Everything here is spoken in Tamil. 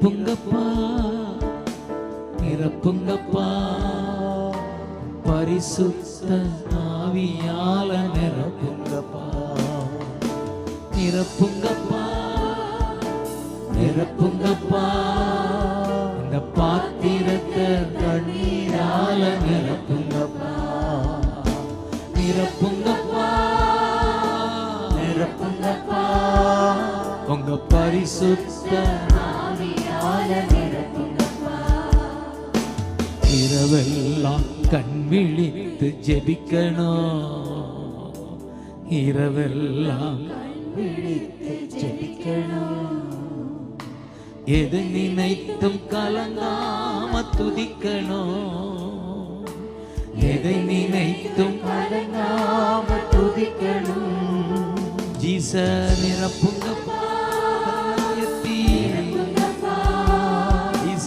நிரப்புங்கப்பா நிரப்புங்கப்பா. பரிசுத்த ஆவியால நிரப்புங்கப்பா. நிரப்புங்கப்பா நிரப்புங்கப்பா. இந்த பாத்திரத்தை தண்ணீரால நிரப்புங்கப்பா. நிரப்புங்கப்பா நிரப்புங்கப்பா. உங்க பரிசுத்த ஆவியால இரவெல்லாம் கண் விழித்து ஜெபிக்கணும் இரவெல்லாம் விழித்து ஜெபிக்கணும் எது நினைத்தும் கலங்காம துதிக்கணும் எதை நினைத்தும் கலங்காம துதிக்கணும். ஜீச நிரப்புங்கப்பா